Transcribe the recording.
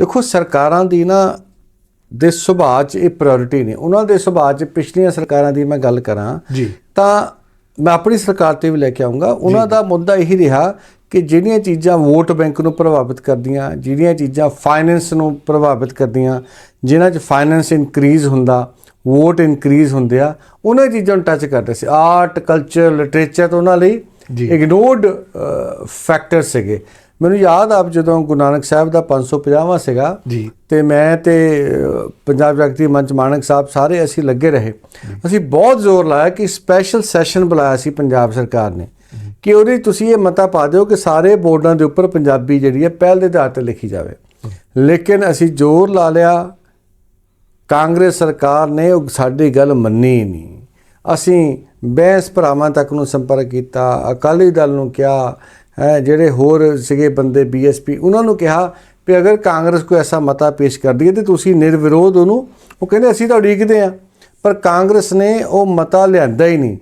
ਦੇਖੋ ਸਰਕਾਰਾਂ ਦੀ ਨਾ ਦੇ ਸੁਭਾਅ 'ਚ ਇਹ ਪ੍ਰਾਇੋਰਟੀ ਨਹੀਂ ਉਹਨਾਂ ਦੇ ਸੁਭਾਅ 'ਚ ਪਿਛਲੀਆਂ ਸਰਕਾਰਾਂ ਦੀ ਮੈਂ ਗੱਲ ਕਰਾਂ ਜੀ। ਤਾਂ ਮੈਂ ਆਪਣੀ ਸਰਕਾਰ ਤੇ ਵੀ ਲੈ ਕੇ ਆਉਂਗਾ। ਉਹਨਾਂ ਦਾ ਮੁੱਦਾ ਇਹੀ ਰਿਹਾ ਕਿ ਜਿਹੜੀਆਂ ਚੀਜ਼ਾਂ ਵੋਟ ਬੈਂਕ ਨੂੰ ਪ੍ਰਭਾਵਿਤ ਕਰਦੀਆਂ ਜਿਹੜੀਆਂ ਚੀਜ਼ਾਂ ਫਾਈਨੈਂਸ ਨੂੰ ਪ੍ਰਭਾਵਿਤ ਕਰਦੀਆਂ ਜਿਨ੍ਹਾਂ 'ਚ ਫਾਈਨੈਂਸ ਇਨਕਰੀਜ਼ ਹੁੰਦਾ ਵੋਟ ਇਨਕਰੀਜ਼ ਹੁੰਦੇ ਆ ਉਹਨਾਂ ਚੀਜ਼ਾਂ ਨੂੰ ਟੱਚ ਕਰਦੇ ਸੀ। ਆਰਟ ਕਲਚਰ ਲਿਟਰੇਚਰ ਤਾਂ ਉਹਨਾਂ ਲਈ। ਇਗਨੋਰਡ ਫੈਕਟਰ ਸੀਗੇ। ਮੈਨੂੰ ਯਾਦ ਆਪ ਜਦੋਂ ਗੁਰੂ ਨਾਨਕ ਸਾਹਿਬ ਦਾ 550ਵਾਂ ਸੀਗਾ ਜੀ। ਤੇ ਮੈਂ ਤੇ ਪੰਜਾਬ ਜਾਗਰਤੀ ਮੰਚ ਮਾਨਕ ਸਾਹਿਬ ਸਾਰੇ ਅਸੀਂ ਲੱਗੇ ਰਹੇ। ਅਸੀਂ ਬਹੁਤ ਜ਼ੋਰ ਲਾਇਆ ਕਿ ਸਪੈਸ਼ਲ ਸੈਸ਼ਨ ਬੁਲਾਇਆ ਸੀ ਪੰਜਾਬ ਸਰਕਾਰ ਨੇ। ਕਿ ਉਹਦੇ ਤੁਸੀਂ ਇਹ ਮਤਾ ਪਾ ਦਿਓ ਕਿ ਸਾਰੇ ਬੋਰਡਾਂ ਦੇ ਉੱਪਰ ਪੰਜਾਬੀ ਜਿਹੜੀ ਹੈ ਪਹਿਲ ਦੇ ਆਧਾਰ ਤੇ ਲਿਖੀ ਜਾਵੇ। ਲੇਕਿਨ ਅਸੀਂ ਜ਼ੋਰ ਲਾ ਲਿਆ ਕਾਂਗਰਸ ਸਰਕਾਰ ਨੇ ਉਹ ਸਾਡੀ ਗੱਲ ਮੰਨੀ ਹੀ ਨਹੀਂ। ਅਸੀਂ ਬੈਂਸ ਭਰਾਵਾਂ ਤੱਕ ਨੂੰ ਸੰਪਰਕ ਕੀਤਾ, ਅਕਾਲੀ ਦਲ ਨੂੰ ਕਿਹਾ, ਹੈ, ਜਿਹੜੇ ਹੋਰ ਸੀਗੇ ਬੰਦੇ ਬੀਐਸਪੀ ਉਹਨਾਂ ਨੂੰ ਕਿਹਾ ਵੀ ਅਗਰ ਕਾਂਗਰਸ ਕੋਈ ਐਸਾ ਮਤਾ ਪੇਸ਼ ਕਰਦੀ ਹੈ ਤੇ ਤੁਸੀਂ ਨਿਰਵਿਰੋਧ ਉਹਨੂੰ, ਉਹ ਕਹਿੰਦੇ ਅਸੀਂ ਤਾਂ ਉਡੀਕਦੇ ਆ ਪਰ ਕਾਂਗਰਸ ਨੇ ਉਹ ਮਤਾ ਲਿਆਂਦਾ ਹੀ ਨਹੀਂ।